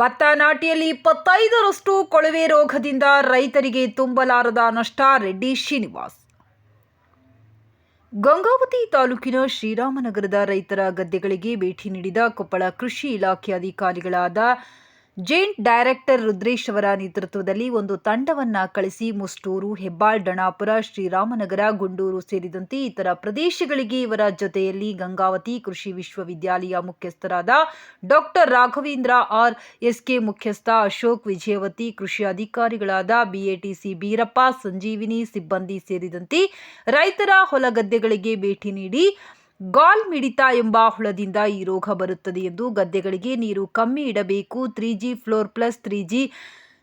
ಭತ್ತ ನಾಟಿಯಲ್ಲಿ ಇಪ್ಪತ್ತೈದರಷ್ಟು ಕೊಳವೆ ರೋಗದಿಂದ ರೈತರಿಗೆ ತುಂಬಲಾರದ ನಷ್ಟ, ರೆಡ್ಡಿ ಶ್ರೀನಿವಾಸ್. ಗಂಗಾವತಿ ತಾಲೂಕಿನ ಶ್ರೀರಾಮನಗರದ ರೈತರ ಗದ್ದೆಗಳಿಗೆ ಭೇಟಿ ನೀಡಿದ ಕೊಪ್ಪಳ ಕೃಷಿ ಇಲಾಖೆ ಅಧಿಕಾರಿಗಳಾದ ಜೇಂಟ್ ಡೈರೆಕ್ಟರ್ ರುದ್ರೇಶ್ ಅವರ ನೇತೃತ್ವದಲ್ಲಿ ಒಂದು ತಂಡವನ್ನ ಕಳಿಸಿ ಮುಸ್ಟೂರು ಹೆಬ್ಬಾಳ್, ಡಣಾಪುರ, ಶ್ರೀರಾಮನಗರ, ಗುಂಡೂರು ಸೇರಿದಂತೆ ಇತರ ಪ್ರದೇಶಗಳಿಗೆ ಇವರ ಜೊತೆಯಲ್ಲಿ ಗಂಗಾವತಿ ಕೃಷಿ ವಿಶ್ವವಿದ್ಯಾಲಯ ಮುಖ್ಯಸ್ಥರಾದ ಡಾಕ್ಟರ್ ರಾಘವೇಂದ್ರ ಆರ್ ಎಸ್ಕೆ ಮುಖ್ಯಸ್ಥ ಅಶೋಕ್ ವಿಜಯವತಿ, ಕೃಷಿ ಅಧಿಕಾರಿಗಳಾದ ಬಿಎಟಿಸಿ ಬೀರಪ್ಪ, ಸಂಜೀವಿನಿ ಸಿಬ್ಬಂದಿ ಸೇರಿದಂತೆ ರೈತರ ಹೊಲಗದ್ದೆಗಳಿಗೆ ಭೇಟಿ ನೀಡಿ ಗಾಲ್ ಮಿಡಿತ ಎಂಬ ಹುಳದಿಂದ ಈ ರೋಗ ಬರುತ್ತದೆ ಎಂದು ಗದ್ದೆಗಳಿಗೆ ನೀರು ಕಮ್ಮಿ ಇಡಬೇಕು three G flour plus three G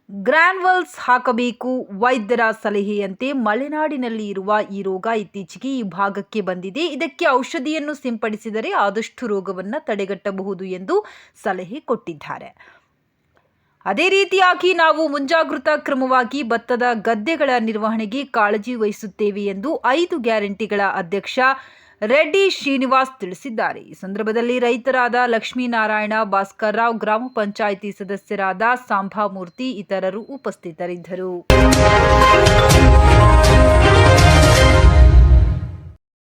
granules ಹಾಕಬೇಕು, ವೈದ್ಯರ ಸಲಹೆಯಂತೆ ಮಲೆನಾಡಿನಲ್ಲಿ ಇರುವ ಈ ರೋಗ ಇತ್ತೀಚೆಗೆ ಈ ಭಾಗಕ್ಕೆ ಬಂದಿದೆ. ಇದಕ್ಕೆ ಔಷಧಿಯನ್ನು ಸಿಂಪಡಿಸಿದರೆ ಆದಷ್ಟು ರೋಗವನ್ನು ತಡೆಗಟ್ಟಬಹುದು ಎಂದು ಸಲಹೆ ಕೊಟ್ಟಿದ್ದಾರೆ. ಅದೇ ರೀತಿಯಾಗಿ ನಾವು ಮುಂಜಾಗೃತಾ ಕ್ರಮವಾಗಿ ಭತ್ತದ ಗದ್ದೆಗಳ ನಿರ್ವಹಣೆಗೆ ಕಾಳಜಿ ವಹಿಸುತ್ತೇವೆ ಎಂದು ಐದು ಗ್ಯಾರಂಟಿಗಳ ಅಧ್ಯಕ್ಷ ರೆಡ್ಡಿ ಶ್ರೀನಿವಾಸ್ ತಿಳಿಸಿದ್ದಾರೆ. ಈ ಸಂದರ್ಭದಲ್ಲಿ ರೈತರಾದ ಲಕ್ಷ್ಮೀನಾರಾಯಣ, ಭಾಸ್ಕರ್ ರಾವ್, ಗ್ರಾಮ ಪಂಚಾಯಿತಿ ಸದಸ್ಯರಾದ ಸಾಂಭಾಮೂರ್ತಿ ಇತರರು ಉಪಸ್ಥಿತರಿದ್ದರು.